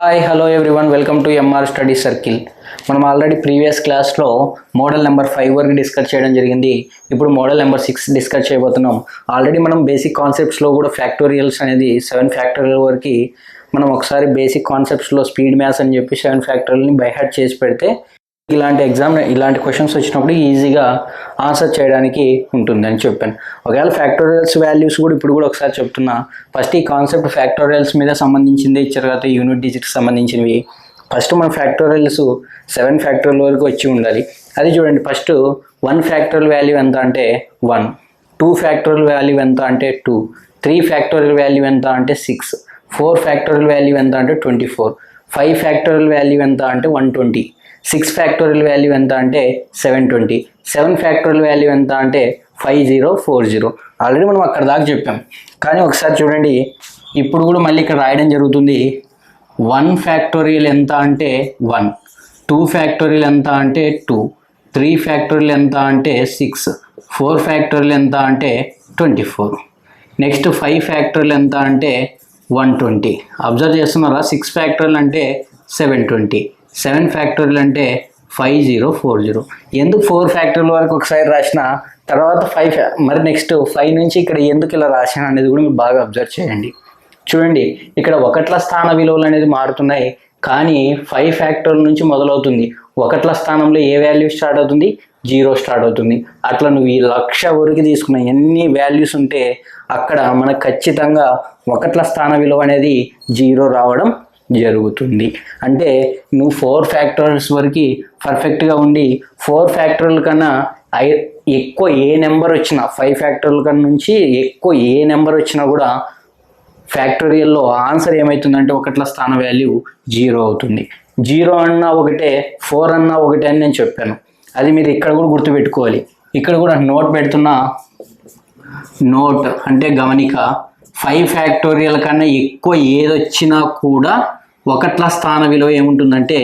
Hi hello everyone welcome to M R study circle మనం already previous క్లాస్లో model number five వరకు discuss చేయడం జరిగింది. ఇప్పుడు మోడల్ నెంబర్ సిక్స్ డిస్కస్ చేయబోతున్నాం. ఆల్రెడీ మనం బేసిక్ కాన్సెప్ట్స్లో కూడా ఫ్యాక్టోరియల్స్ అనేది సెవెన్ ఫ్యాక్టోరియల్ వరకు మనం ఒకసారి బేసిక్ కాన్సెప్ట్స్లో స్పీడ్ మ్యాథ్స్ అని చెప్పి సెవెన్ ఫ్యాక్టోరియల్ని బైహార్ట్ చేసి పెడితే ఇలాంటి ఎగ్జామ్ ఇలాంటి క్వశ్చన్స్ వచ్చినప్పుడు ఈజీగా ఆన్సర్ చేయడానికి ఉంటుంది అని చెప్పాను. ఒకవేళ ఫ్యాక్టోరియల్స్ వాల్యూస్ కూడా ఇప్పుడు కూడా ఒకసారి చెప్తున్నా. ఫస్ట్ ఈ కాన్సెప్ట్ ఫ్యాక్టోరియల్స్ మీద సంబంధించింది ఇచ్చారు కదా యూనిట్ డిజిట్కి సంబంధించినవి. ఫస్ట్ మన ఫ్యాక్టోరియల్స్ సెవెన్ ఫ్యాక్టోరియల్ వరకు వచ్చి ఉండాలి. అది చూడండి ఫస్ట్ వన్ ఫ్యాక్టోరియల్ వాల్యూ ఎంత అంటే వన్ టూ ఫ్యాక్టోరియల్ వాల్యూ ఎంత అంటే టూ త్రీ ఫ్యాక్టోరియల్ వాల్యూ ఎంత అంటే సిక్స్ ఫోర్ ఫ్యాక్టోరియల్ వాల్యూ ఎంత అంటే twenty four five factorial value ఎంత అంటే one twenty six factorial value ఎంత అంటే seven twenty. Seven factorial value ఎంత అంటే five zero four zero. Already మనం అక్కడ దాకా చెప్పాం. కానీ ఒకసారి చూడండి ఇప్పుడు కూడా మళ్ళీ ఇక్కడ రాయడం జరుగుతుంది. వన్ ఫ్యాక్టోరియల్ ఎంత అంటే వన్. టూ ఫ్యాక్టోరియల్ ఎంత అంటే టూ. త్రీ ఫ్యాక్టోరియల్ ఎంత అంటే సిక్స్. ఫోర్ ఫ్యాక్టోరియల్ ఎంత అంటే twenty four. Next five factorial ఎంత అంటే వన్ ట్వంటీ. అబ్జర్వ్ చేస్తున్నారా? సిక్స్ ఫ్యాక్టోరియల్ అంటే సెవెన్ ట్వంటీ. సెవెన్ ఫ్యాక్టోరియల్ అంటే ఫైవ్ జీరో ఫోర్ జీరో. ఎందుకు ఫోర్ ఫ్యాక్టరీల వరకు ఒకసారి రాసిన తర్వాత ఫైవ్ మరి నెక్స్ట్ ఫైవ్ నుంచి ఇక్కడ ఎందుకు ఇలా రాశాను అనేది కూడా మీరు బాగా అబ్జర్వ్ చేయండి. చూడండి ఇక్కడ ఒకట్ల స్థాన విలువలు అనేది మారుతున్నాయి కానీ ఫైవ్ ఫ్యాక్టోరియల్ నుంచి మొదలవుతుంది. ఒకట్ల స్థానంలో ఏ వాల్యూ స్టార్ట్ అవుతుంది? జీరో స్టార్ట్ అవుతుంది. అట్లా నువ్వు ఈ లక్ష వరకు తీసుకున్న ఎన్ని వాల్యూస్ ఉంటే అక్కడ మనకు ఖచ్చితంగా ఒకట్ల స్థాన విలువ అనేది జీరో రావడం జరుగుతుంది. అంటే నువ్వు ఫోర్ ఫ్యాక్టర్స్ వరకు పర్ఫెక్ట్గా ఉండి ఫోర్ ఫ్యాక్టర్ల కన్నా ఐ ఎక్కువ ఏ నెంబర్ వచ్చినా ఫైవ్ ఫ్యాక్టర్ల కన్నా నుంచి ఎక్కువ ఏ నెంబర్ వచ్చినా కూడా ఫ్యాక్టోరియల్లో ఆన్సర్ ఏమవుతుందంటే ఒకట్ల స్థాన వాల్యూ జీరో అవుతుంది. జీరో అన్నా ఒకటే ఫోర్ అన్నా ఒకటే అని నేను చెప్పాను. అది మీరు ఇక్కడ కూడా గుర్తుపెట్టుకోవాలి. ఇక్కడ కూడా నోట్ పెడుతున్న నోట్ అంటే గమనిక ఫైవ్ ఫ్యాక్టోరియల్ కన్నా ఎక్కువ ఏది వచ్చినా కూడా ఒకట్ల స్థాన విలువ ఏముంటుందంటే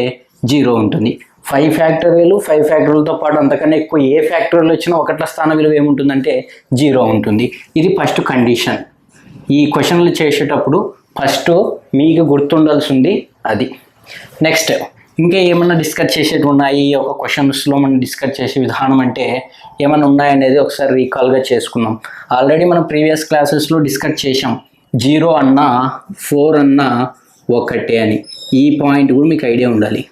జీరో ఉంటుంది. ఫైవ్ ఫ్యాక్టరీలు ఫైవ్ ఫ్యాక్టరీలతో పాటు అంతకన్నా ఎక్కువ ఏ ఫ్యాక్టరీలు వచ్చినా ఒకట్ల స్థాన విలువ ఏముంటుందంటే జీరో ఉంటుంది. ఇది ఫస్ట్ కండిషన్ ఈ క్వశ్చన్లు చేసేటప్పుడు ఫస్ట్ మీకు గుర్తుండాల్సింది అది. నెక్స్ట్ ఇంకా ఏమన్నా డిస్కస్ చేసేవి ఉన్నాయి? ఈ ఒక క్వశ్చన్స్లో మనం డిస్కస్ చేసే విధానం అంటే ఏమైనా ఉన్నాయనేది ఒకసారి రీకాల్గా చేసుకుందాం. ఆల్రెడీ మనం ప్రీవియస్ క్లాసెస్లో డిస్కస్ చేసాం జీరో అన్నా ఫోర్ అన్నా ఒక్కటే అని. ఈ పాయింట్ కూడా మీకు ఐడియా ఉండాలి.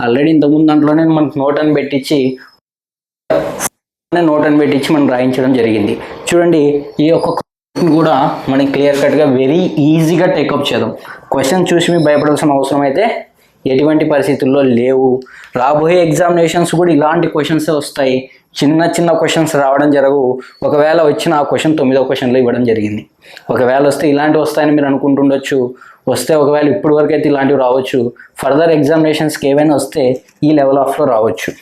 ఆల్రెడీ ఇంతకుముందు దాంట్లోనే మనకు నోట్ అని పెట్టించి నోట్ అని పెట్టించి మనం రాయించడం జరిగింది. చూడండి ఈ యొక్క కూడా మనకి క్లియర్ కట్గా వెరీ ఈజీగా టేకప్ చేద్దాం. క్వశ్చన్ చూసి మీకు భయపడాల్సిన అవసరం అయితే ఎటువంటి పరిస్థితుల్లో లేవు. రాబోయే ఎగ్జామినేషన్స్ కూడా ఇలాంటి క్వశ్చన్సే వస్తాయి. చిన్న చిన్న క్వశ్చన్స్ రావడం జరగవు ఒకవేళ వచ్చిన ఆ క్వశ్చన్ తొమ్మిదో క్వశ్చన్లో ఇవ్వడం జరిగింది. ఒకవేళ వస్తే ఇలాంటివి వస్తాయని మీరు అనుకుంటుండొచ్చు. వస్తే ఒకవేళ ఇప్పుడు వరకు అయితే ఇలాంటివి రావచ్చు. ఫర్దర్ ఎగ్జామినేషన్స్కి ఏవైనా వస్తే ఈ లెవెల్ ఆఫ్లో రావచ్చు.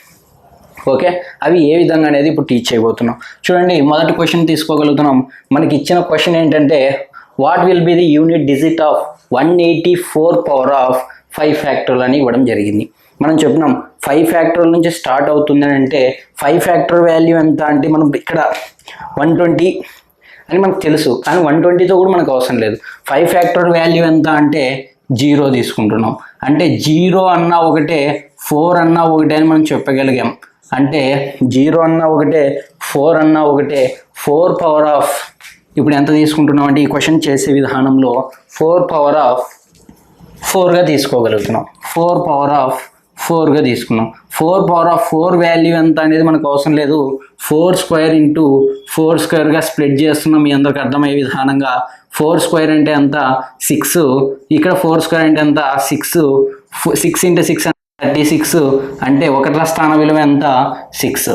ఓకే అవి ఏ విధంగా అనేది ఇప్పుడు టీచ్ చేయబోతున్నాం. చూడండి మొదటి క్వశ్చన్ తీసుకోగలుగుతున్నాం. మనకి ఇచ్చిన క్వశ్చన్ ఏంటంటే what will be the unit digit of one eighty four power of five ఫ్యాక్టర్లు అని ఇవ్వడం జరిగింది. మనం చెప్పినాం ఫైవ్ ఫ్యాక్టర్ల నుంచి స్టార్ట్ అవుతుంది అని అంటే ఫైవ్ ఫ్యాక్టర్ వాల్యూ ఎంత అంటే మనం ఇక్కడ వన్ ట్వంటీ అని మనకు తెలుసు కానీ వన్ ట్వంటీతో కూడా మనకు అవసరం లేదు. ఫైవ్ ఫ్యాక్టర్ వాల్యూ ఎంత అంటే జీరో తీసుకుంటున్నాం. అంటే జీరో అన్నా ఒకటే ఫోర్ అన్నా ఒకటే అని మనం చెప్పగలిగాం. అంటే జీరో అన్నా ఒకటే ఫోర్ అన్నా ఒకటే ఫోర్ పవర్ ఆఫ్ ఇప్పుడు ఎంత తీసుకుంటున్నాం అంటే ఈ క్వశ్చన్ చేసే విధానంలో ఫోర్ పవర్ ఆఫ్ ఫోర్గా తీసుకోగలుగుతున్నాం. ఫోర్ పవర్ ఆఫ్ ఫోర్గా తీసుకున్నాం. Four power of four value ఎంత అనేది మనకు అవసరం లేదు. ఫోర్ స్క్వేర్ ఇంటూ ఫోర్ స్క్వేర్గా స్ప్లిట్ చేస్తున్నాం. మీ అందరికి అర్థమయ్యే విధానంగా ఫోర్ స్క్వేర్ అంటే ఎంత? సిక్స్. ఇక్కడ ఫోర్ స్క్వేర్ అంటే ఎంత? Six. Six into six thirty six. అంటే ఒకట్ల స్థాన విలువ ఎంత? సిక్స్.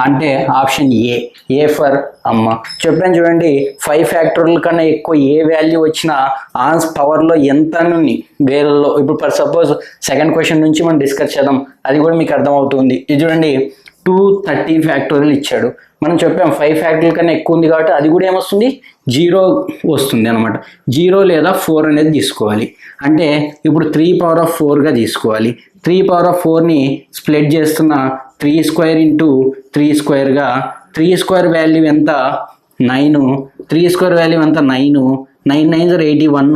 అంటే ఆప్షన్ ఏ ఏ ఫర్ అమ్మ. చెప్పాను చూడండి ఫైవ్ ఫ్యాక్టర్ల కన్నా ఎక్కువ ఏ వాల్యూ వచ్చినా ఆన్స్ పవర్లో ఎంత నుండి వేలలో. ఇప్పుడు ఫర్ సపోజ్ సెకండ్ క్వశ్చన్ నుంచి మనం డిస్కస్ చేద్దాం. అది కూడా మీకు అర్థమవుతుంది. ఇది చూడండి టూ థర్టీ ఫ్యాక్టోరియల్ ఇచ్చాడు. మనం చెప్పాం ఫైవ్ ఫ్యాక్టరీల కన్నా ఎక్కువ ఉంది కాబట్టి అది కూడా ఏమొస్తుంది? జీరో వస్తుంది అనమాట జీరో లేదా ఫోర్ అనేది తీసుకోవాలి. అంటే ఇప్పుడు త్రీ పవర్ ఆఫ్ ఫోర్గా తీసుకోవాలి. త్రీ పవర్ ఆఫ్ ఫోర్ని స్ప్లిట్ చేస్తున్న త్రీ స్క్వేర్ ఇంటూ త్రీ స్క్వేర్గా త్రీ స్క్వేర్ వాల్యూ ఎంత? నైన్. త్రీ స్క్వేర్ వాల్యూ ఎంత? నైన్. నైన్ నైన్ జర్ ఎయిటీ వన్.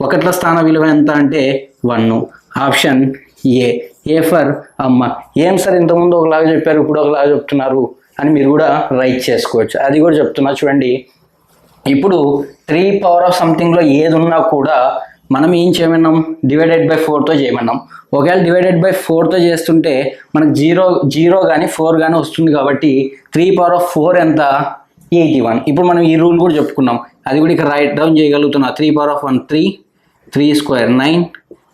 ఒకట్ల స్థాన విలువ ఎంత అంటే one. Option A. A for అమ్మ. ఏం సార్ ఇంతకుముందు ఒకలాగా చెప్పారు ఇప్పుడు ఒకలాగా చెప్తున్నారు అని మీరు కూడా రైట్ చేసుకోవచ్చు. అది కూడా చెప్తున్నా. చూడండి. ఇప్పుడు త్రీ పవర్ ఆఫ్ సంథింగ్లో ఏది ఉన్నా కూడా మనం ఏం చేయమన్నాం? Divided by ఫోర్తో చేయమన్నాం. ఒకవేళ డివైడెడ్ బై ఫోర్తో చేస్తుంటే మనకు జీరో జీరో కానీ ఫోర్ కానీ వస్తుంది కాబట్టి త్రీ పవర్ ఆఫ్ ఫోర్ ఎంత? ఎయిటీ వన్ ఇప్పుడు మనం ఈ రూల్ కూడా చెప్పుకున్నాం. అది కూడా ఇక్కడ right down చేయగలుగుతున్నా. Three power of one three three square nine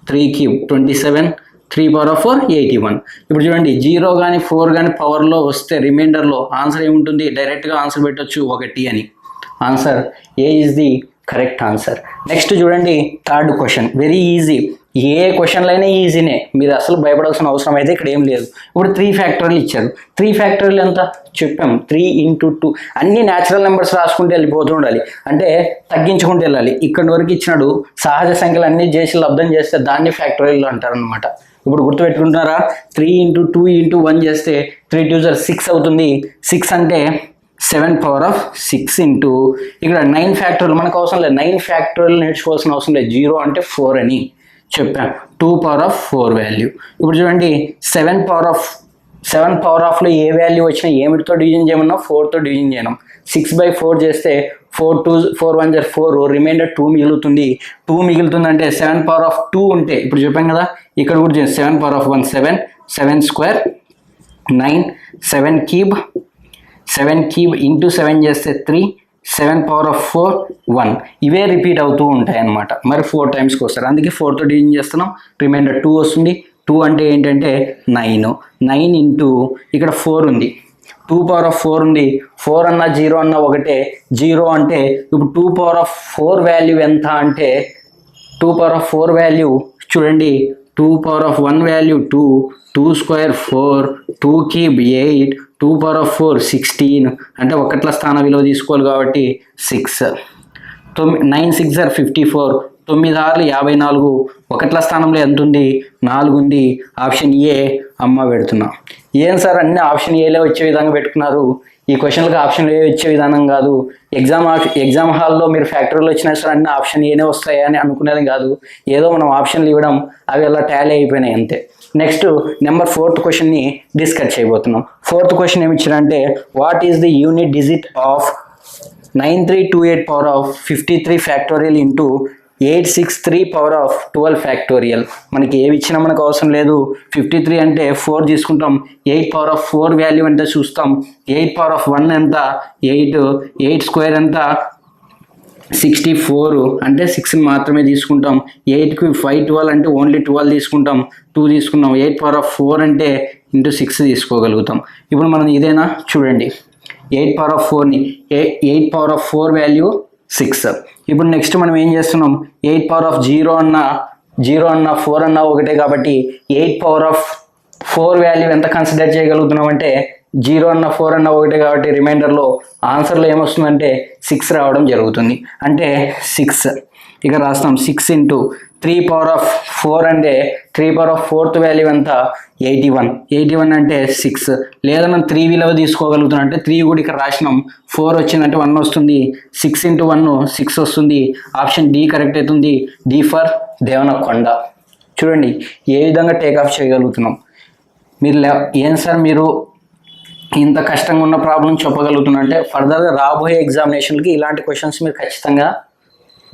three cube twenty seven three power of four eighty one ఇప్పుడు చూడండి జీరో కానీ ఫోర్ కానీ పవర్లో వస్తే రిమైండర్లో ఆన్సర్ ఏముంటుంది? డైరెక్ట్గా ఆన్సర్ పెట్టొచ్చు ఒకటి అని. Answer A is the correct answer. Next చూడండి థర్డ్ క్వశ్చన్. Very easy. ఏ క్వశ్చన్లు అయినా ఈజీనే. మీరు అసలు భయపడాల్సిన అవసరం అయితే ఇక్కడ ఏం లేదు. ఇప్పుడు త్రీ ఫ్యాక్టరీలు ఇచ్చారు. త్రీ ఫ్యాక్టరీలు ఎంత? చెప్పాం. త్రీ ఇంటూ టూ అన్ని న్యాచురల్ నెంబర్స్ రాసుకుంటూ వెళ్ళిపోతూ ఉండాలి. అంటే తగ్గించుకుంటూ వెళ్ళాలి. ఇక్కడి వరకు ఇచ్చినాడు సహజ సంఖ్యలు అన్ని చేసి లబ్ధం చేస్తే దాన్ని ఫ్యాక్టరీలు అంటారనమాట ఇప్పుడు గుర్తుపెట్టుకుంటున్నారా? Three into two into one చేస్తే త్రీ టూజర్ సిక్స్ అవుతుంది. సిక్స్ అంటే seven power of six into ఇక్కడ నైన్ ఫ్యాక్టరీలు మనకు అవసరం లేదు. నైన్ ఫ్యాక్టరీలు నేర్చుకోవాల్సిన అవసరం లేదు. జీరో అంటే ఫోర్ అని చెప్పాను two power of four value. ఇప్పుడు చూడండి seven power of seven power ఆఫ్లో ఏ వాల్యూ వచ్చినా ఏమిటితో డివిజన్ చేయమన్నా ఫోర్తో డివిజన్ చేయడం సిక్స్ బై ఫోర్ చేస్తే ఫోర్ టూ ఫోర్ వన్ జర్ ఫోర్ రిమైండర్ టూ మిగులుతుంది. టూ మిగులుతుంది అంటే సెవెన్ పవర్ ఆఫ్ టూ ఉంటే ఇప్పుడు చెప్పాం కదా ఇక్కడ కూడా seven power of one seven seven square nine seven cube seven cube into seven చేస్తే three seven power of four one. ఇవే రిపీట్ అవుతూ ఉంటాయి అన్నమాట మరి ఫోర్ టైమ్స్కి వస్తారు. అందుకే ఫోర్తో డివిజన్ చేస్తున్నాం? రిమైండర్ టూ వస్తుంది. టూ అంటే ఏంటంటే నైన్. నైన్ ఇంటూ ఇక్కడ ఫోర్ ఉంది. టూ పవర్ ఆఫ్ ఫోర్ ఉంది. ఫోర్ అన్న జీరో అన్న ఒకటే. జీరో అంటే ఇప్పుడు two power of four value ఎంత అంటే two power of four value చూడండి. Two power of one value two. Two square four. Two cube eight. Two power of four sixteen అంటే ఒకట్ల స్థాన విలువ తీసుకోవాలి కాబట్టి సిక్స్. తొమ్మిది nine six are fifty four. తొమ్మిది ఆరులు యాభై నాలుగు. ఒకట్ల స్థానంలో ఎంత ఉంది? నాలుగు ఉంది. ఆప్షన్ ఏ అమ్మ పెడుతున్నా. ఏం సార్ అన్ని ఆప్షన్ ఏలో వచ్చే విధంగా పెట్టుకున్నారు? ఈ క్వశ్చన్లకు ఆప్షన్ ఏ వచ్చే విధానం కాదు. ఎగ్జామ్ ఎగ్జామ్ హాల్లో మీరు ఫ్యాక్టరీలో వచ్చినా సరే అన్ని ఆప్షన్ ఏనే వస్తాయని అనుకునేది కాదు. ఏదో మనం ఆప్షన్లు ఇవ్వడం అవి అలా టాలీ అయిపోయినాయి అంతే. నెక్స్ట్ నెంబర్ ఫోర్త్ క్వశ్చన్ని డిస్కస్ చేయబోతున్నాం. ఫోర్త్ క్వశ్చన్ ఏమి ఇచ్చారంటే what is the unit digit of nine three two eight power of fifty three factorial into eight six three power of twelve factorial మనకి ఏవి ఇచ్చినా మనకు అవసరం లేదు. ఫిఫ్టీ త్రీ అంటే ఫోర్ తీసుకుంటాం. Eight power of four value అంటే చూస్తాం? ఎయిట్ పవర్ ఆఫ్ వన్ ఎంత? ఎయిట్ ఎయిట్ స్క్వేర్ ఎంత? సిక్స్టీ ఫోర్ అంటే సిక్స్ని మాత్రమే తీసుకుంటాం. ఎయిట్కి ఫైవ్ ట్వెల్వ్ అంటే ఓన్లీ ట్వెల్వ్ తీసుకుంటాం. టూ తీసుకున్నాం. ఎయిట్ పవర్ ఆఫ్ ఫోర్ అంటే ఇంటూ సిక్స్ తీసుకోగలుగుతాం. ఇప్పుడు మనం ఇదేనా? చూడండి. Eight power of ఫోర్ని. Eight power of four value six. ఇప్పుడు నెక్స్ట్ మనం ఏం చేస్తున్నాం? ఎయిట్ పవర్ ఆఫ్ జీరో అన్న జీరో అన్న ఫోర్ అన్న ఒకటే కాబట్టి eight power of four value ఎంత కన్సిడర్ చేయగలుగుతున్నాం అంటే జీరో అన్న ఫోర్ అన్న ఒకటి కాబట్టి రిమైండర్లో ఆన్సర్లో ఏమొస్తుందంటే సిక్స్ రావడం జరుగుతుంది. అంటే సిక్స్. ఇక రాస్తాం. Six into three power of four అంటే three power of fourth value ఎంత? Eighty one. ఎయిటీ వన్ అంటే సిక్స్. లేదా మనం త్రీ విలువ తీసుకోగలుగుతున్నాం అంటే త్రీ కూడా ఇక్కడ రాసినాం. ఫోర్ వచ్చిందంటే వన్ వస్తుంది. సిక్స్ ఇంటూ వన్ సిక్స్ వస్తుంది. ఆప్షన్ డి కరెక్ట్ అవుతుంది. D for Devanakonda. చూడండి ఏ విధంగా టేక్ ఆఫ్ చేయగలుగుతున్నాం? మీరు ఏం సార్ మీరు ఇంత కష్టంగా ఉన్న ప్రాబ్లం చెప్పగలుగుతున్నారంటే ఫర్దర్గా రాబోయే ఎగ్జామినేషన్కి ఇలాంటి క్వశ్చన్స్ మీరు ఖచ్చితంగా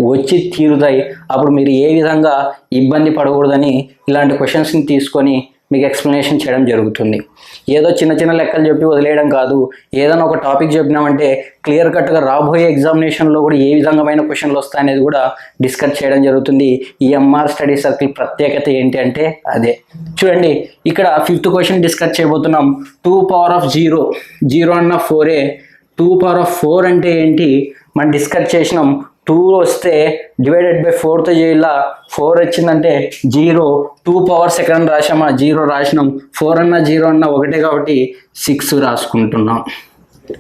వచ్చి తీరుతాయి. అప్పుడు మీరు ఏ విధంగా ఇబ్బంది పడకూడదని ఇలాంటి క్వశ్చన్స్ని తీసుకొని మీకు ఎక్స్ప్లెనేషన్ చేయడం జరుగుతుంది. ఏదో చిన్న చిన్న లెక్కలు చెప్పి వదిలేయడం కాదు. ఏదైనా ఒక టాపిక్ చెప్పినామంటే క్లియర్ కట్గా రాబోయే ఎగ్జామినేషన్లో కూడా ఏ విధంగా క్వశ్చన్లు వస్తాయనేది కూడా డిస్కస్ చేయడం జరుగుతుంది. ఈ ఎంఆర్ స్టడీ సర్కిల్ ప్రత్యేకత ఏంటి అంటే అదే. చూడండి ఇక్కడ ఫిఫ్త్ క్వశ్చన్ డిస్కస్ చేయబోతున్నాం. Two power of zero zero అన్న ఫోరే టూ పవర్ ఆఫ్ ఫోర్ అంటే ఏంటి? మనం డిస్కస్ చేసినాం. టూ వస్తే డివైడెడ్ బై ఫోర్తో చేయాల? ఫోర్ వచ్చిందంటే జీరో. టూ పవర్ సెకండ్ రాసామా జీరో రాసినాం. ఫోర్ అన్న జీరో అన్న ఒకటే కాబట్టి సిక్స్ రాసుకుంటున్నాం.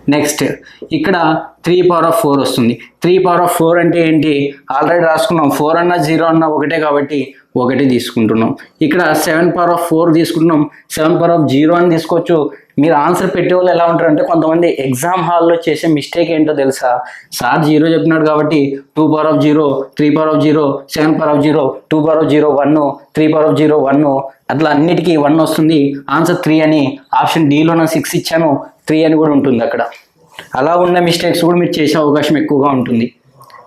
నెక్స్ట్ ఇక్కడ త్రీ పవర్ ఆఫ్ ఫోర్ వస్తుంది. త్రీ పవర్ ఆఫ్ ఫోర్ అంటే ఏంటి? ఆల్రెడీ రాసుకున్నాం. ఫోర్ అన్న జీరో అన్న ఒకటే కాబట్టి ఒకటి తీసుకుంటున్నాం. ఇక్కడ సెవెన్ పవర్ ఆఫ్ ఫోర్ తీసుకుంటున్నాం. సెవెన్ పవర్ ఆఫ్ జీరో అని తీసుకోవచ్చు. మీరు ఆన్సర్ పెట్టే వాళ్ళు ఎలా ఉంటారు అంటే కొంతమంది ఎగ్జామ్ హాల్లో చేసే మిస్టేక్ ఏంటో తెలుసా? సార్ జీరో చెప్పినాడు కాబట్టి two power of zero three power of zero seven power of zero two power of zero one three power of zero one అట్లా అన్నిటికీ వన్ వస్తుంది. ఆన్సర్ త్రీ అని ఆప్షన్ డిలో సిక్స్ ఇచ్చాను. త్రీ అని కూడా ఉంటుంది అక్కడ. అలా ఉన్న మిస్టేక్స్ కూడా మీరు చేసే అవకాశం ఎక్కువగా ఉంటుంది.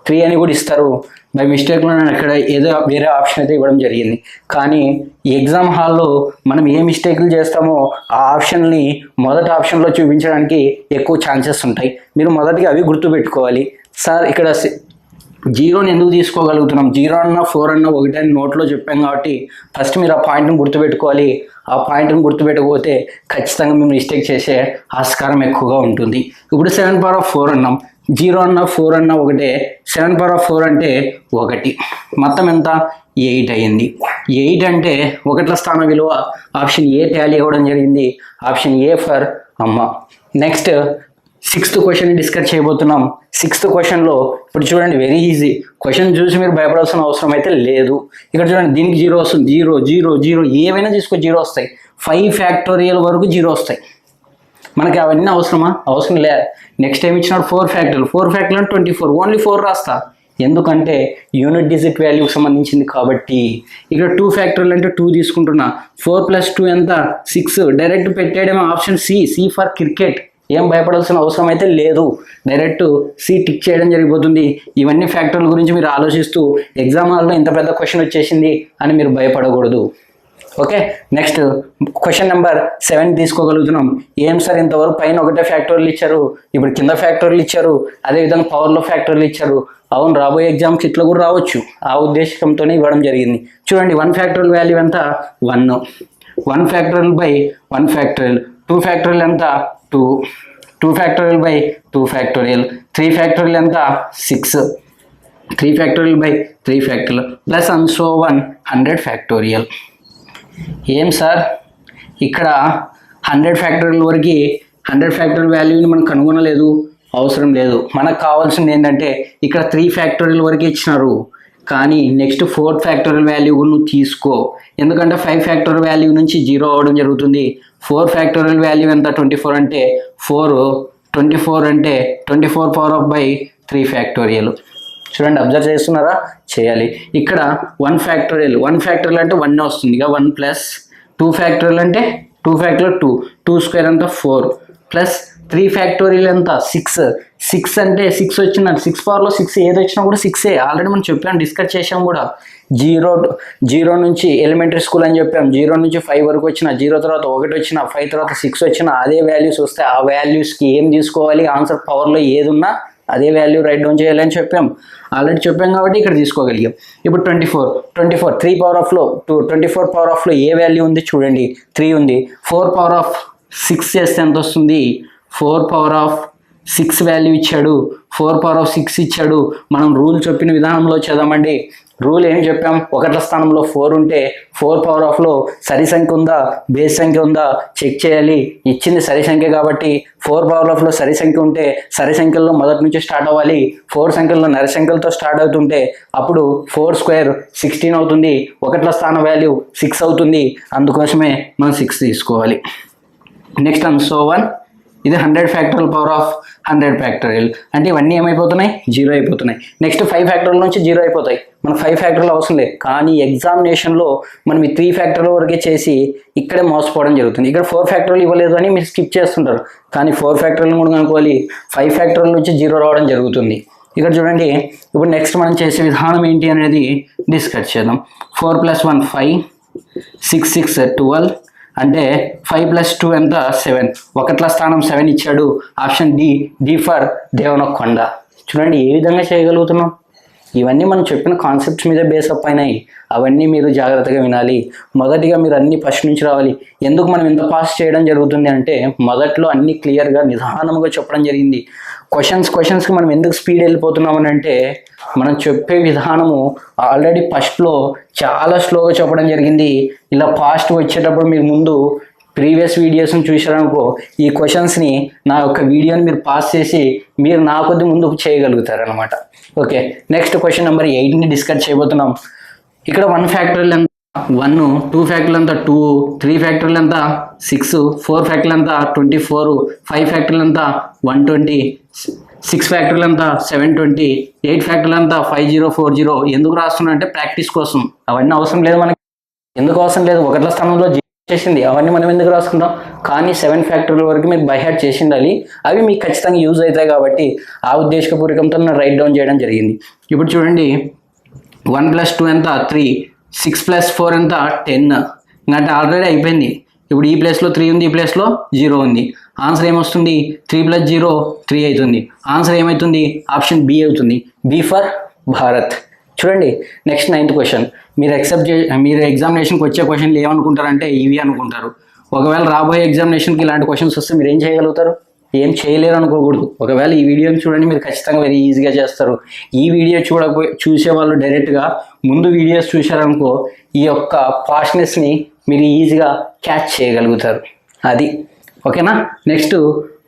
త్రీ అని కూడా ఇస్తారు. బై మిస్టేక్లో నేను అక్కడ ఏదో వేరే ఆప్షన్ అయితే ఇవ్వడం జరిగింది. కానీ ఎగ్జామ్ హాల్లో మనం ఏ మిస్టేక్లు చేస్తామో ఆ ఆప్షన్ని మొదటి ఆప్షన్లో చూపించడానికి ఎక్కువ ఛాన్సెస్ ఉంటాయి. మీరు మొదటిగా అవి గుర్తుపెట్టుకోవాలి. సార్ ఇక్కడ సి- జీరోని ఎందుకు తీసుకోగలుగుతున్నాం? జీరో అన్న ఫోర్ అన్న ఒకటి అని నోట్లో చెప్పాం కాబట్టి ఫస్ట్ మీరు ఆ పాయింట్ని గుర్తుపెట్టుకోవాలి. ఆ పాయింట్ని గుర్తుపెట్టకపోతే ఖచ్చితంగా మేము మిస్టేక్ చేసే ఆస్కారం ఎక్కువగా ఉంటుంది. ఇప్పుడు సెవెన్ పవర్ ఆఫ్ ఫోర్ అన్నాం. జీరో అన్న ఫోర్ అన్న ఒకటే సెవెన్ పవర్ ఆఫ్ ఫోర్ అంటే ఒకటి. మొత్తం ఎంత? ఎయిట్ అయ్యింది. ఎయిట్ అంటే ఒకట్ల స్థాన విలువ. ఆప్షన్ ఏ ట్యాలీ అవ్వడం జరిగింది. ఆప్షన్ ఏ ఫర్ అమ్మ. నెక్స్ట్ సిక్స్త్ క్వశ్చన్ డిస్కస్ చేయబోతున్నాం. సిక్స్త్ క్వశ్చన్లో ఇప్పుడు చూడండి వెరీ ఈజీ. క్వశ్చన్ చూసి మీరు భయపడాల్సిన అవసరం అయితే లేదు. ఇక్కడ చూడండి దీనికి జీరో వస్తుంది. Zero zero zero. ఏవైనా తీసుకో జీరో వస్తాయి. ఫైవ్ ఫ్యాక్టోరియల్ వరకు జీరో వస్తాయి. మనకి అవన్నీ అవసరమా? అవసరం లే. నెక్స్ట్ టైం ఇచ్చినాడు ఫోర్ ఫ్యాక్టర్లు ఫోర్ ఫ్యాక్టర్లు ట్వంటీ ఫోర్ ఓన్లీ ఫోర్ రాస్తా. ఎందుకంటే యూనిట్ డిజిట్ వాల్యూకి సంబంధించింది కాబట్టి. ఇక్కడ టూ ఫ్యాక్టర్లు అంటే టూ తీసుకుంటున్నా. ఫోర్ ప్లస్ టూ ఎంత? Six direct పెట్టేయడమే option C C for cricket ఏం భయపడాల్సిన అవసరం అయితే లేదు. డైరెక్ట్ సి టిక్ చేయడం జరిగిపోతుంది. ఇవన్నీ ఫ్యాక్టర్ల గురించి మీరు ఆలోచిస్తూ ఎగ్జామ్ హాల్లో ఇంత పెద్ద క్వశ్చన్ వచ్చేసింది అని మీరు భయపడకూడదు. Okay? Next question number seven తీసుకోగలుగుతున్నాం. ఏం సార్ ఇంతవరకు పైన ఒకటే ఫ్యాక్టరీలు ఇచ్చారు ఇప్పుడు కింద ఫ్యాక్టరీలు ఇచ్చారు అదేవిధంగా పవర్లో ఫ్యాక్టరీలు ఇచ్చారు. అవును రాబోయే ఎగ్జామ్స్ ఇట్లా కూడా రావచ్చు. ఆ ఉద్దేశంతోనే ఇవ్వడం జరిగింది. చూడండి వన్ ఫ్యాక్టరీల వాల్యూ ఎంత? One one factorial by one factorial two ఫ్యాక్టరీలు ఎంత? టూ టూ ఫ్యాక్టరీలు బై టూ ఫ్యాక్టోరియల్ త్రీ ఫ్యాక్టరీలు ఎంత? Six three factorial by three factorial plus an so one hundred factorial ఏం సార్? ఇక్కడ హండ్రెడ్ ఫ్యాక్టరీల వరకు హండ్రెడ్ ఫ్యాక్టరీ వాల్యూని మనం కనుగొనలేదు అవసరం లేదు. మనకు కావాల్సింది ఏంటంటే ఇక్కడ త్రీ ఫ్యాక్టరీల వరకు ఇచ్చినారు. కానీ నెక్స్ట్ ఫోర్త్ ఫ్యాక్టరీ వాల్యూ నువ్వు తీసుకో. ఎందుకంటే ఫైవ్ ఫ్యాక్టరీ వాల్యూ నుంచి జీరో అవ్వడం జరుగుతుంది. ఫోర్ ఫ్యాక్టరీ వాల్యూ ఎంత? ట్వంటీ ఫోర్ అంటే ఫోర్ ట్వంటీ ఫోర్ అంటే twenty four power of by three factorial చూడండి అబ్జర్వ్ చేస్తున్నారా? చేయాలి. ఇక్కడ వన్ ఫ్యాక్టరీలు వన్ ఫ్యాక్టరీలు అంటే వన్ వస్తుంది. ఇక వన్ ప్లస్ టూ ఫ్యాక్టరీలు అంటే two factorial two two square అంతా ఫోర్ ప్లస్ త్రీ ఫ్యాక్టోరియల్ ఎంత సిక్స్ సిక్స్ అంటే సిక్స్ వచ్చిన సిక్స్ పవర్లో సిక్స్ ఏది వచ్చినా కూడా సిక్సే ఆల్రెడీ మనం చెప్పాం డిస్కస్ చేసాం కూడా. జీరో జీరో నుంచి ఎలిమెంటరీ స్కూల్ అని చెప్పాం. జీరో నుంచి ఫైవ్ వరకు వచ్చిన జీరో తర్వాత ఒకటి వచ్చిన ఫైవ్ తర్వాత సిక్స్ వచ్చిన అదే వాల్యూస్ వస్తే ఆ వాల్యూస్కి ఏం తీసుకోవాలి? ఆన్సర్ పవర్లో ఏది ఉన్నా అదే వాల్యూ రైట్ డౌన్ చేయాలని చెప్పాం. ఆల్రెడీ చెప్పాం కాబట్టి ఇక్కడ తీసుకోగలిగాం. ఇప్పుడు twenty four twenty four three power ఆఫ్లో టూ ట్వంటీ ఫోర్ పవర్ ఆఫ్లో ఏ వాల్యూ ఉంది చూడండి. త్రీ ఉంది. ఫోర్ పవర్ ఆఫ్ సిక్స్ చేస్తే ఎంత వస్తుంది? Four power of six value ఇచ్చాడు ఫోర్ పవర్ ఆఫ్ సిక్స్ ఇచ్చాడు. మనం రూల్ చెప్పిన విధానంలో చదవండి రూల్ ఏం చెప్పాం? ఒకట్ల స్థానంలో ఫోర్ ఉంటే ఫోర్ పవర్ ఆఫ్లో సరి సంఖ్య ఉందా? బేస్ సంఖ్య ఉందా? చెక్ చేయాలి. ఇచ్చింది సరి సంఖ్య కాబట్టి ఫోర్ పవర్ ఆఫ్లో సరి సంఖ్య ఉంటే సరి సంఖ్యల్లో మొదటి నుంచి స్టార్ట్ అవ్వాలి. ఫోర్ సంఖ్యల్లో నర సంఖ్యలతో స్టార్ట్ అవుతుంటే అప్పుడు ఫోర్ స్క్వేర్ సిక్స్టీన్ అవుతుంది. ఒకట్ల స్థాన వాల్యూ సిక్స్ అవుతుంది. అందుకోసమే మనం సిక్స్ తీసుకోవాలి. నెక్స్ట్ వన్ సో వన్ ఇది hundred factorial power of hundred factorial అంటే ఇవన్నీ ఏమైపోతున్నాయి? జీరో అయిపోతున్నాయి. నెక్స్ట్ ఫైవ్ ఫ్యాక్టర్ల నుంచి జీరో అయిపోతాయి. మనకు ఫైవ్ ఫ్యాక్టర్లు అవసరం లేదు. కానీ ఎగ్జామినేషన్లో మనం ఈ త్రీ ఫ్యాక్టర్ల వరకే చేసి ఇక్కడే మోసపోవడం జరుగుతుంది. ఇక్కడ ఫోర్ ఫ్యాక్టర్లు ఇవ్వలేదు అని మీరు స్కిప్ చేస్తుంటారు. కానీ ఫోర్ ఫ్యాక్టర్లు కూడా కనుక్కోవాలి. ఫైవ్ ఫ్యాక్టర్ల నుంచి జీరో రావడం జరుగుతుంది. ఇక్కడ చూడండి. ఇప్పుడు నెక్స్ట్ మనం చేసే విధానం ఏంటి అనేది డిస్కస్ చేద్దాం. Four plus one five six six twelve అంటే ఫైవ్ ప్లస్ టూ ఎంత? సెవెన్ ఒకట్ల స్థానం సెవెన్ ఇచ్చాడు. Option D D for Devanakonda. చూడండి ఏ విధంగా చేయగలుగుతున్నాం? ఇవన్నీ మనం చెప్పిన కాన్సెప్ట్స్ మీద బేస్ అప్ అయినాయి. అవన్నీ మీరు జాగ్రత్తగా వినాలి. మొదటిగా మీరు అన్ని ఫస్ట్ నుంచి రావాలి. ఎందుకు మనం ఇంత పాస్ చేయడం జరుగుతుంది అంటే మొదట్లో అన్ని క్లియర్గా నిదానంగా చెప్పడం జరిగింది. క్వశ్చన్స్ క్వశ్చన్స్కి మనం ఎందుకు స్పీడ్ వెళ్ళిపోతున్నాం అని అంటే మనం చెప్పే విధానము ఆల్రెడీ ఫస్ట్లో చాలా స్లోగా చెప్పడం జరిగింది. ఇలా ఫాస్ట్ వచ్చేటప్పుడు మీరు ముందు ప్రీవియస్ వీడియోస్ని చూసారనుకో ఈ క్వశ్చన్స్ని నా యొక్క వీడియోని మీరు పాస్ చేసి మీరు నా కొద్ది ముందుకు చేయగలుగుతారనమాట ఓకే నెక్స్ట్ క్వశ్చన్ నెంబర్ ఎయిట్ని డిస్కస్ చేయబోతున్నాం. ఇక్కడ వన్ ఫ్యాక్టరీలు ఎంత వన్ టూ ఫ్యాక్టరీలు అంతా టూ త్రీ ఫ్యాక్టరీలు అంతా సిక్స్ ఫోర్ ఫ్యాక్టరీలు అంతా ట్వంటీ ఫోర్ ఫైవ్ ఫ్యాక్టరీలు అంతా వన్ ట్వంటీ సిక్స్ ఫ్యాక్టరీలు అంతా సెవెన్ ట్వంటీ ఎయిట్ ఫ్యాక్టరీలు అంతా ఫైవ్ జీరో ఫోర్ జీరో. ఎందుకు రాస్తున్నా అంటే ప్రాక్టీస్ కోసం. అవన్నీ అవసరం లేదు మనకి. ఎందుకు అవసరం లేదు? ఒకట్ల స్థానంలో చేసింది. అవన్నీ మనం ఎందుకు రాసుకుంటాం? కానీ సెవెన్ ఫ్యాక్టరీల వరకు మీరు బై హ్యాట్ చేసి ఉండాలి అవి మీకు ఖచ్చితంగా యూజ్ అవుతాయి కాబట్టి ఆ ఉద్దేశపూర్వకంతో నేను రైట్ డౌన్ చేయడం జరిగింది. ఇప్పుడు చూడండి. వన్ ప్లస్ టూ ఎంత? త్రీ. సిక్స్ ప్లస్ ఫోర్ ఎంత? టెన్. అంటే ఆల్రెడీ అయిపోయింది. ఇప్పుడు ఈ ప్లేస్లో త్రీ ఉంది ఈ ప్లేస్లో జీరో ఉంది. ఆన్సర్ ఏమొస్తుంది? త్రీ ప్లస్ జీరో త్రీ అవుతుంది. ఆన్సర్ ఏమవుతుంది? ఆప్షన్ బి అవుతుంది. B for Bharat. చూడండి. Next ninth question. మీరు ఎక్సెప్ట్ చే మీరు ఎగ్జామినేషన్కి వచ్చే క్వశ్చన్లు ఏమనుకుంటారంటే ఇవి అనుకుంటారు. ఒకవేళ రాబోయే ఎగ్జామినేషన్కి ఇలాంటి క్వశ్చన్స్ వస్తే మీరు ఏం చేయగలుగుతారు? ఏం చేయలేరు అనుకోకూడదు. ఒకవేళ ఈ వీడియోని చూడండి మీరు ఖచ్చితంగా వెరీ ఈజీగా చేస్తారు. ఈ వీడియో చూడకపోయి చూసే వాళ్ళు డైరెక్ట్గా ముందు వీడియోస్ చూశారనుకో ఈ యొక్క ఫాస్ట్నెస్ని మీరు ఈజీగా క్యాచ్ చేయగలుగుతారు. అది. ఓకేనా? Next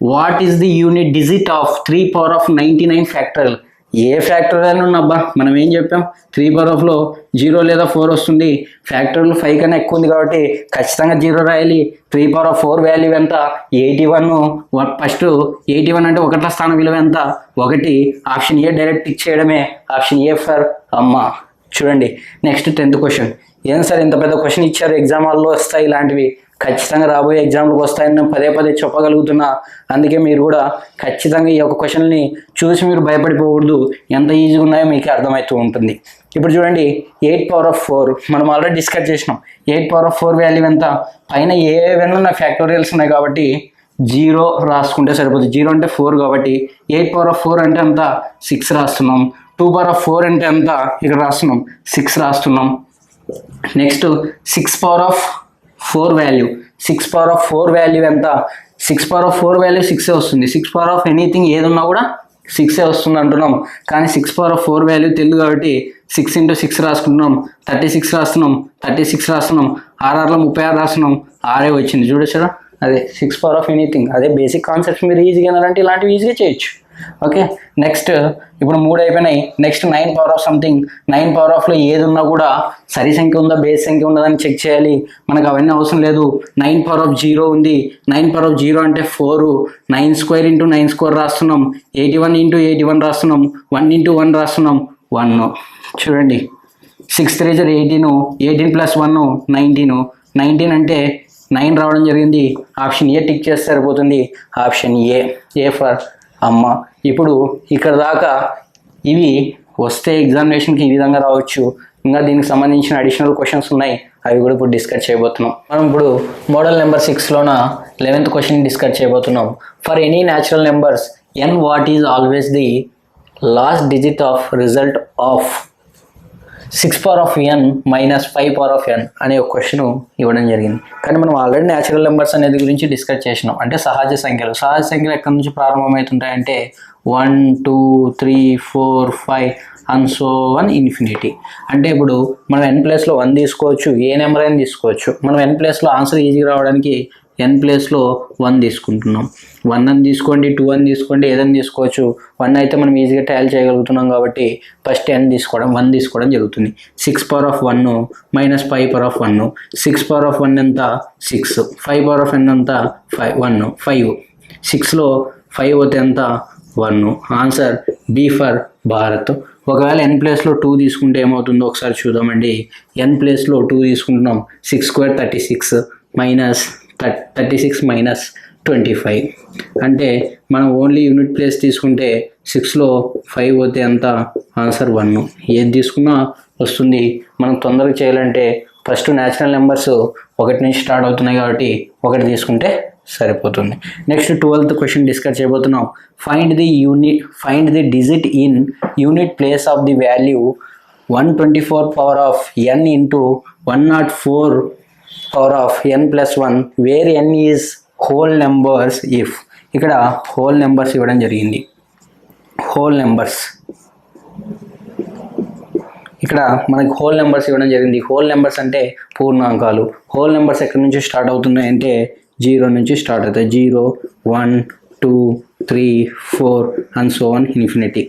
what is the unit digit of three power of ninety nine factorial A factorial ఉన్నబ్బా మనం ఏం చెప్పాం? త్రీ పవర్ ఆఫ్లో జీరో లేదా ఫోర్ వస్తుంది. ఫ్యాక్టరీలు ఫైవ్ కన్నా ఎక్కువ ఉంది కాబట్టి ఖచ్చితంగా జీరో రాయాలి. Three power of four value ఎంత? Eighty one first eighty one అంటే ఒకట స్థానం విలువ ఎంత? ఒకటి. ఆప్షన్ ఏ డైరెక్ట్ ఇచ్చేయడమే ఆప్షన్ ఏ ఫర్ అమ్మ. చూడండి. నెక్స్ట్ టెన్త్ క్వశ్చన్ ఏం సార్ ఇంత పెద్ద క్వశ్చన్ ఇచ్చారు? ఎగ్జామ్ హాల్లో వస్తాయి ఇలాంటివి. ఖచ్చితంగా రాబోయే ఎగ్జామ్లకు వస్తాయని నేను పదే పదే చెప్పగలుగుతున్నా. అందుకే మీరు కూడా ఖచ్చితంగా ఈ యొక్క క్వశ్చన్ని చూసి మీరు భయపడిపోకూడదు. ఎంత ఈజీగా ఉన్నాయో మీకు అర్థమవుతూ ఉంటుంది. ఇప్పుడు చూడండి ఎయిట్ పవర్ ఆఫ్ ఫోర్. మనం ఆల్రెడీ డిస్కస్ చేసినాం. Eight power of four value ఎంత? పైన ఏవైనా ఉన్న ఫ్యాక్టోరియల్స్ ఉన్నాయి కాబట్టి జీరో రాసుకుంటే సరిపోతుంది. జీరో అంటే ఫోర్ కాబట్టి ఎయిట్ పవర్ ఆఫ్ ఫోర్ అంటే ఎంత? సిక్స్ రాస్తున్నాం. టూ పవర్ ఆఫ్ ఫోర్ అంటే ఎంత? ఇక్కడ రాస్తున్నాం. సిక్స్ రాస్తున్నాం. Next six power of four value. Six power of four value ఎంత? Six power of four value సిక్సే వస్తుంది. సిక్స్ పవర్ ఆఫ్ ఎనీథింగ్ ఏదున్నా కూడా సిక్సే వస్తుంది అంటున్నాం. కానీ six power of four value Telugu కాబట్టి సిక్స్ ఇంటూ సిక్స్ రాసుకుంటున్నాం. థర్టీ సిక్స్ రాస్తున్నాం. థర్టీ సిక్స్ రాస్తున్నాం. ఆర్ఆర్లో ముప్పై ఆరు రాస్తున్నాం. ఆరే వచ్చింది. చూడొచ్చురా అదే సిక్స్ పవర్ ఆఫ్ ఎనీథింగ్. అదే బేసిక్ కాన్సెప్ట్స్ మీరు ఈజీగా అంటే ఇలాంటివి ఈజీగా చేయొచ్చు. ఓకే? నెక్స్ట్ ఇప్పుడు మూడు అయిపోయినాయి. Next nine power of something nine power ఆఫ్లో ఏది ఉన్నా కూడా సరి సంఖ్య ఉందా బేస్ సంఖ్య ఉందా అని చెక్ చేయాలి. మనకు అవన్నీ అవసరం లేదు. నైన్ పవర్ ఆఫ్ జీరో ఉంది. నైన్ పవర్ ఆఫ్ జీరో అంటే four nine square into nine square రాస్తున్నాం. Eighty one into eighty one రాస్తున్నాం. వన్ ఇంటూ వన్ రాస్తున్నాం. వన్ చూడండి. Six త్రీజర్ eighteen eighteen plus one nineteen nineteen అంటే నైన్ రావడం జరిగింది. Option ఏ tick చేస్తే సరిపోతుంది. ఆప్షన్ ఏ ఏ ఫర్ అమ్మ ఇప్పుడు ఇక్కడ దాకా ఇవి వస్తే ఎగ్జామినేషన్కి ఈ విధంగా రావచ్చు. ఇంకా దీనికి సంబంధించిన అడిషనల్ క్వశ్చన్స్ ఉన్నాయి. అవి కూడా ఇప్పుడు డిస్కస్ చేయబోతున్నాం. మనం ఇప్పుడు మోడల్ నెంబర్ సిక్స్లోన లెవెన్త్ క్వశ్చన్ డిస్కస్ చేయబోతున్నాం. For any natural numbers n what is always the last digit of result of six power of n minus five power of n అనే ఒక క్వశ్చన్ ఇవ్వడం జరిగింది. కానీ మనం ఆల్రెడీ న్యాచురల్ నెంబర్స్ అనేది గురించి డిస్కస్ చేసినాం. అంటే సహజ సంఖ్యలు. సహజ సంఖ్యలు ఎక్కడి నుంచి ప్రారంభమవుతుంటాయంటే one two three four five and so on infinity అంటే ఇప్పుడు మనం ఎన్ ప్లేస్లో వన్ తీసుకోవచ్చు ఏ నెంబర్ అయినా తీసుకోవచ్చు. మనం ఎన్ ప్లేస్లో ఆన్సర్ ఈజీగా రావడానికి ఎన్ ప్లేస్లో వన్ తీసుకుంటున్నాం. వన్ అని తీసుకోండి టూ అని తీసుకోండి ఏదైనా తీసుకోవచ్చు? వన్ అయితే మనం ఈజీగా ట్రయల్ చేయగలుగుతున్నాం కాబట్టి ఫస్ట్ ఎన్ తీసుకోవడం వన్ తీసుకోవడం జరుగుతుంది. Six power of one minus five power of one six power of one ఎంత? Six five power of n ఎంత? ఫైవ్ వన్ ఫైవ్ సిక్స్లో ఫైవ్ అయితే ఎంత? One answer B for Bharat ఒకవేళ ఎన్ ప్లేస్లో టూ తీసుకుంటే ఏమవుతుందో ఒకసారి చూద్దామండి. ఎన్ ప్లేస్లో టూ తీసుకుంటున్నాం. Six square thirty six minus thirty six minus twenty five అంటే మనం ఓన్లీ యూనిట్ ప్లేస్ తీసుకుంటే సిక్స్లో ఫైవ్ పోతే ఎంత? ఆన్సర్ వన్ ఏది తీసుకున్నా వస్తుంది. మనం తొందరగా చేయాలంటే ఫస్ట్ న్యాచురల్ నెంబర్స్ ఒకటి నుంచి స్టార్ట్ అవుతున్నాయి కాబట్టి ఒకటి తీసుకుంటే సరిపోతుంది. నెక్స్ట్ ట్వెల్త్ క్వశ్చన్ డిస్కస్ చేయబోతున్నాం. Find the unit find the digit in unit place of the value one twenty four power of n into one not four power of n plus one where n is whole numbers if ఇక్కడ whole numbers ఇవ్వడం జరిగింది. Whole numbers ఇక్కడ మనకి whole numbers ఇవ్వడం జరిగింది. Whole numbers అంటే పూర్ణాంకాలు. Whole numbers ఎక్కడి నుంచి స్టార్ట్ అవుతున్నాయి అంటే జీరో నుంచి స్టార్ట్ అవుతాయి. Zero one two three four and so on infinity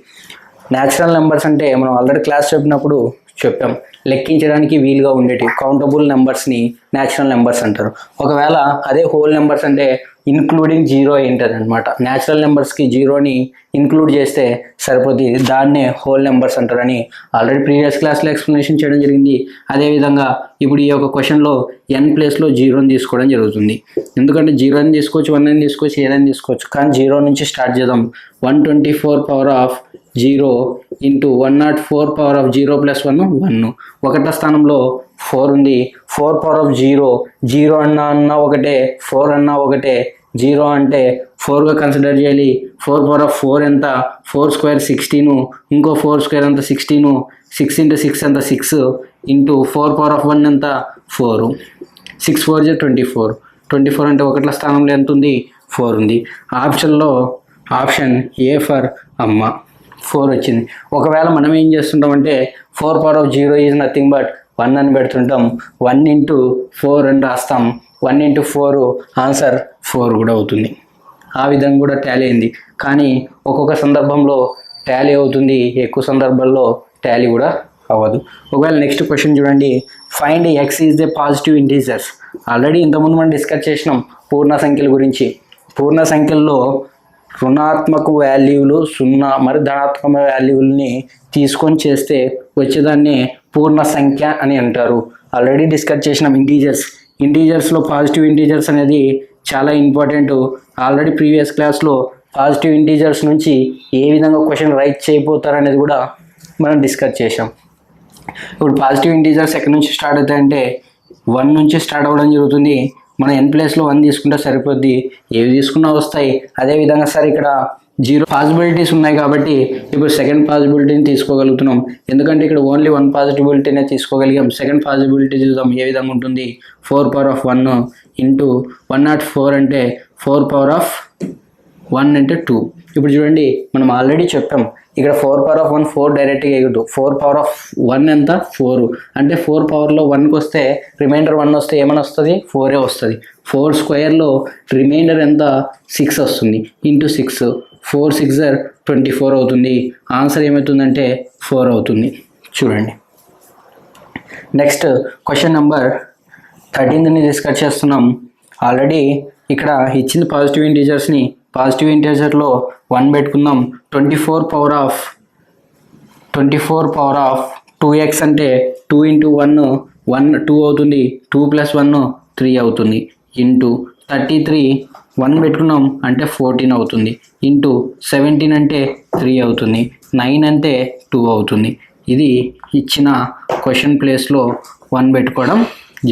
natural numbers అంటే మనం ఆల్రెడీ క్లాస్ చెప్పినప్పుడు చెప్పాం. లెక్కించడానికి వీలుగా ఉండేటి కౌంటబుల్ నెంబర్స్ని న్యాచురల్ నెంబర్స్ అంటారు. ఒకవేళ అదే హోల్ నెంబర్స్ అంటే ఇన్క్లూడింగ్ జీరో ఏంటది అనమాట న్యాచురల్ నెంబర్స్కి జీరోని ఇన్క్లూడ్ చేస్తే సరిపోతుంది దాన్నే హోల్ నెంబర్స్ అంటారని ఆల్రెడీ ప్రీవియస్ క్లాస్లో ఎక్స్ప్లెనేషన్ చేయడం జరిగింది. అదేవిధంగా ఇప్పుడు ఈ యొక్క క్వశ్చన్లో ఎన్ ప్లేస్లో జీరోని తీసుకోవడం జరుగుతుంది. ఎందుకంటే జీరోని తీసుకోవచ్చు వన్ అని తీసుకోవచ్చు ఏదైనా తీసుకోవచ్చు. కానీ జీరో నుంచి స్టార్ట్ చేద్దాం. One twenty four power of zero into one not four power of zero plus one one. ఒకట స్థానంలో ఫోర్ ఉంది. Four power of zero. Zero అన్నా అన్నా ఒకటే. ఫోర్ అన్నా ఒకటే. జీరో అంటే ఫోర్గా కన్సిడర్ చేయాలి. ఫోర్ పవర్ ఆఫ్ ఫోర్ ఎంత? Four square sixteen. ఇంకో ఫోర్ స్క్వేర్ ఎంత సిక్స్టీను. సిక్స్ ఇంటూ సిక్స్ ఎంత? Six. Into four power of one ఎంత? ఫోరు. సిక్స్ ఫోర్ జే ట్వంటీ ఫోర్. ట్వంటీ ఫోర్ అంటే ఒకట్ల స్థానంలో ఎంత ఉంది? ఫోర్ ఉంది. ఆప్షన్లో ఆప్షన్ ఏ ఫర్ అమ్మ. ఫోర్ వచ్చింది. ఒకవేళ మనం ఏం చేస్తుంటాం అంటే four power of zero is nothing but one అని పెడుతుంటాం. వన్ ఇంటూ ఫోర్ అని రాస్తాం. One into four answer four కూడా అవుతుంది. ఆ విధంగా కూడా ట్యాలీ అయింది. కానీ ఒక్కొక్క సందర్భంలో ట్యాలీ అవుతుంది. ఎక్కువ సందర్భాల్లో ట్యాలీ కూడా అవ్వదు. ఒకవేళ నెక్స్ట్ క్వశ్చన్ చూడండి. Find x is the positive integers already ఇంతకుముందు మనం డిస్కస్ చేసినాం పూర్ణ సంఖ్యల గురించి. పూర్ణ సంఖ్యల్లో రుణాత్మక వాల్యూలు సున్నా మరి ధనాత్మక వాల్యూల్ని తీసుకొని చేస్తే వచ్చేదాన్ని పూర్ణ సంఖ్య అని అంటారు. ఆల్రెడీ డిస్కస్ చేసిన ఇంటీజర్స్ ఇంటీజర్స్లో పాజిటివ్ ఇంటీజర్స్ అనేది చాలా ఇంపార్టెంట్ ఆల్రెడీ ప్రీవియస్ క్లాస్లో పాజిటివ్ ఇంటీజర్స్ నుంచి ఏ విధంగా క్వశ్చన్ రైట్ చేయబోతారు అనేది కూడా మనం డిస్కస్ చేసాం ఇప్పుడు పాజిటివ్ ఇంటీజర్స్ ఎక్కడి నుంచి స్టార్ట్ అవుతాయంటే వన్ నుంచి స్టార్ట్ అవ్వడం జరుగుతుంది. మనం ఎన్ ప్లేస్లో వన్ తీసుకుంటే సరిపోద్ది ఏవి తీసుకున్నా వస్తాయి. అదేవిధంగా సార్ ఇక్కడ జీరో పాసిబిలిటీస్ ఉన్నాయి కాబట్టి ఇప్పుడు సెకండ్ పాసిబిలిటీని తీసుకోగలుగుతున్నాం. ఎందుకంటే ఇక్కడ ఓన్లీ వన్ పాజిటిబిలిటీనే తీసుకోగలిగాం. సెకండ్ పాసిబిలిటీ చూద్దాం ఏ విధంగా ఉంటుంది? Four power of one into one not four అంటే ఫోర్ పవర్ ఆఫ్ వన్ అంటే టూ ఇప్పుడు చూడండి మనం ఆల్రెడీ చెప్పాం. ఇక్కడ four power of one four డైరెక్ట్గా ఎగుదు ఫోర్ పవర్ ఆఫ్ వన్ ఎంత? ఫోర్ అంటే ఫోర్ పవర్లో వన్కి వస్తే రిమైండర్ వన్ వస్తే ఏమైనా వస్తుంది? ఫోరే వస్తుంది. ఫోర్ స్క్వేర్లో రిమైండర్ ఎంత? సిక్స్ వస్తుంది. Into six four six twenty four అవుతుంది. ఆన్సర్ ఏమవుతుందంటే ఫోర్ అవుతుంది. చూడండి. నెక్స్ట్ క్వశ్చన్ నెంబర్ థర్టీన్త్ని డిస్కస్ చేస్తున్నాం. ఆల్రెడీ ఇక్కడ ఇచ్చిన పాజిటివ్ ఇంటీజర్స్ని పాజిటివ్ ఇంటెజర్లో వన్ పెట్టుకుందాం. Twenty four power of twenty four power of two x అంటే two into one one two అవుతుంది. టూ ప్లస్ వన్ త్రీ అవుతుంది. ఇంటూ థర్టీ త్రీ వన్ పెట్టుకున్నాం అంటే ఫోర్టీన్ అవుతుంది. ఇంటూ సెవెంటీన్ అంటే త్రీ అవుతుంది. నైన్ అంటే టూ అవుతుంది. ఇది ఇచ్చిన క్వశ్చన్ ప్లేస్లో వన్ పెట్టుకోవడం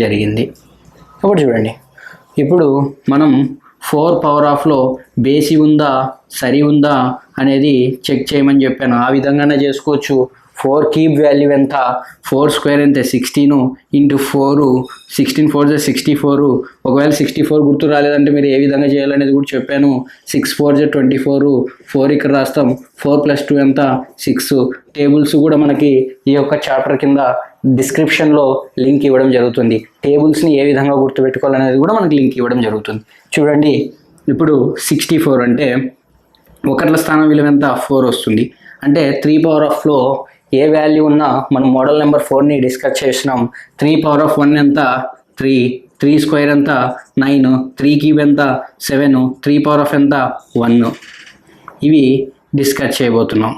జరిగింది. ఇప్పుడు చూడండి. ఇప్పుడు మనం ఫోర్ పవర్ ఆఫ్లో బేసి ఉందా సరి ఉందా అనేది చెక్ చేయమని చెప్పాను. ఆ విధంగానే చేసుకోవచ్చు. ఫోర్ కీప్ వాల్యూ ఎంత? ఫోర్ స్క్వేర్ ఎంత? Sixteen into four sixteen four J sixty four ఒకవేళ సిక్స్టీ ఫోర్ గుర్తు రాలేదంటే మీరు ఏ విధంగా చేయాలనేది కూడా చెప్పాను. సిక్స్ ఫోర్ జె ట్వంటీ ఫోరు ఫోర్ ఇక్కడ రాస్తాం. ఫోర్ ప్లస్ టూ ఎంత? సిక్స్ టేబుల్స్ కూడా మనకి ఈ యొక్క చాప్టర్ కింద డిస్క్రిప్షన్లో లింక్ ఇవ్వడం జరుగుతుంది. టేబుల్స్ని ఏ విధంగా గుర్తుపెట్టుకోవాలనేది కూడా మనకి లింక్ ఇవ్వడం జరుగుతుంది. చూడండి ఇప్పుడు సిక్స్టీ ఫోర్ అంటే ఒకట్ల స్థానం విలువ ఎంత? ఫోర్ వస్తుంది. అంటే త్రీ పవర్ ఆఫ్లో ఏ వాల్యూ ఉన్నా మనం మోడల్ నెంబర్ ఫోర్ని డిస్కస్ చేసినాం. త్రీ పవర్ ఆఫ్ వన్ ఎంత? త్రీ త్రీ స్క్వేర్ ఎంత? నైన్ త్రీ క్యూబ్ ఎంత? సెవెన్ త్రీ పవర్ ఆఫ్ ఎంత? వన్ ఇవి డిస్కస్ చేయబోతున్నాం.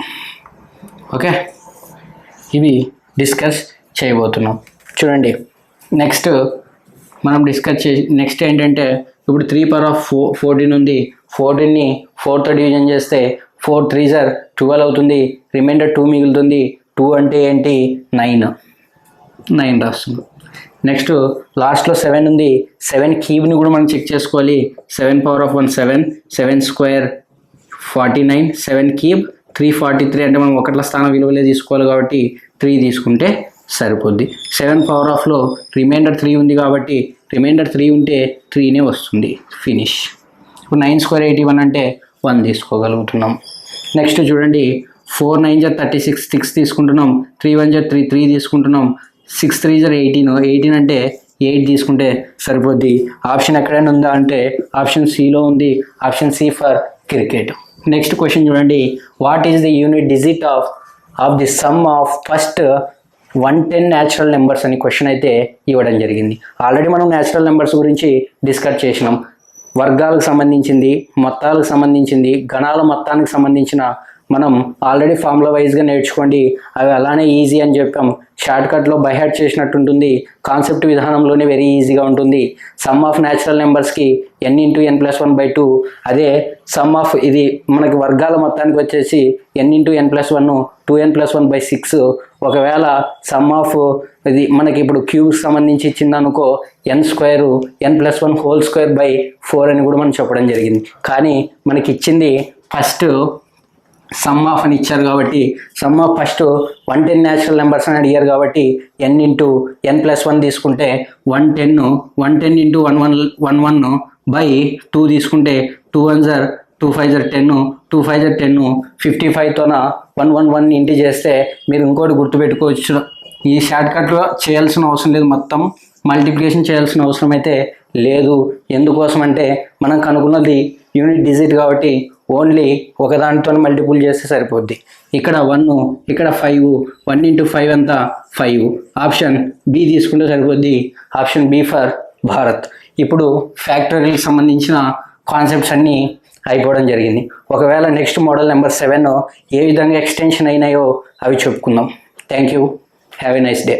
ఓకే? ఇవి డిస్కస్ చేయబోతున్నాం. చూడండి. నెక్స్ట్ మనం డిస్కస్ చే నెక్స్ట్ ఏంటంటే ఇప్పుడు three power of four fourteen ఉంది. ఫోర్టీన్ని ఫోర్తో డివిజన్ చేస్తే ఫోర్ త్రీ సార్ ట్వెల్వ్ అవుతుంది. రిమైండర్ టూ మిగులుతుంది. టూ అంటే ఏంటి? నైన్. నైన్ రాస్తున్నాం నెక్స్ట్ లాస్ట్లో సెవెన్ ఉంది. సెవెన్ కీబ్ని కూడా మనం చెక్ చేసుకోవాలి. Seven power of one seven seven square forty nine seven cube three forty three అంటే మనం ఒకట్ల స్థానం విలువలే తీసుకోవాలి కాబట్టి త్రీ తీసుకుంటే సరిపోద్ది. సెవెన్ పవర్ ఆఫ్లో రిమైండర్ త్రీ ఉంది కాబట్టి రిమైండర్ త్రీ ఉంటే త్రీనే వస్తుంది. ఫినిష్. ఇప్పుడు నైన్ స్క్వేర్ ఎయిటీ వన్ అంటే వన్ తీసుకోగలుగుతున్నాం. నెక్స్ట్ చూడండి. Four nine జర్ thirty six six తీసుకుంటున్నాం త్రీ వన్ జర్ త్రీ త్రీ తీసుకుంటున్నాం సిక్స్ త్రీ జర్ ఎయిటీన్ ఎయిటీన్ అంటే ఎయిట్ తీసుకుంటే సరిపోద్ది. ఆప్షన్ ఎక్కడైనా ఉందా అంటే ఆప్షన్ సిలో ఉంది option C for cricket. Next question చూడండి. What is the unit digit of of the sum of first one ten natural numbers అని క్వశ్చన్ అయితే ఇవ్వడం జరిగింది. ఆల్రెడీ మనం న్యాచురల్ నెంబర్స్ గురించి డిస్కస్ చేసినాం. వర్గాలకు సంబంధించింది మొత్తాలకు సంబంధించింది గణాల మొత్తానికి సంబంధించిన మనం ఆల్రెడీ ఫార్ములా వైజ్గా నేర్చుకోండి. అవి అలానే ఈజీ అని చెప్పాం షార్ట్కట్లో బైహార్ట్ చేసినట్టు ఉంటుంది కాన్సెప్ట్ విధానంలోనే వెరీ ఈజీగా ఉంటుంది. సమ్ ఆఫ్ న్యాచురల్ నెంబర్స్కి n into n plus one by two అదే సమ్ ఆఫ్ ఇది మనకి వర్గాల మొత్తానికి వచ్చేసి n into n plus one two n plus one by six ఒకవేళ సమ్ ఆఫ్ ఇది మనకి ఇప్పుడు క్యూబ్కి సంబంధించి ఇచ్చిందనుకో n square n plus one whole square by four అని కూడా మనం చెప్పడం జరిగింది. కానీ మనకి ఇచ్చింది ఫస్ట్ సమ్ ఆఫ్ అని ఇచ్చారు కాబట్టి sum of first one ten natural numbers అని అడిగారు కాబట్టి n into n plus one తీసుకుంటే one ten one ten into one one one one by two తీసుకుంటే two one జర్ two five జర్ ten two five జర్ ten fifty ఫైవ్తోన one one one ఇంటి చేస్తే మీరు ఇంకోటి గుర్తుపెట్టుకోవచ్చు. ఈ షార్ట్కట్లో చేయాల్సిన అవసరం లేదు. మొత్తం మల్టిప్లికేషన్ చేయాల్సిన అవసరం అయితే లేదు. ఎందుకోసం అంటే మనం కనుక్కున్నది యూనిట్ డిజిట్ కాబట్టి ఓన్లీ ఒకదానితో మల్టిపుల్ చేస్తే సరిపోద్ది. ఇక్కడ వన్ ఇక్కడ ఫైవ్ వన్ ఇంటూ ఫైవ్ అంతా ఫైవ్ ఆప్షన్ బి తీసుకుంటే సరిపోద్ది. ఆప్షన్ బి ఫర్ భారత్ ఇప్పుడు ఫ్యాక్టరీకి సంబంధించిన కాన్సెప్ట్స్ అన్నీ అయిపోవడం జరిగింది. ఒకవేళ నెక్స్ట్ మోడల్ నెంబర్ సెవెన్ ఏ విధంగా ఎక్స్టెన్షన్ అయినాయో అవి చెప్పుకుందాం. Thank you have a nice day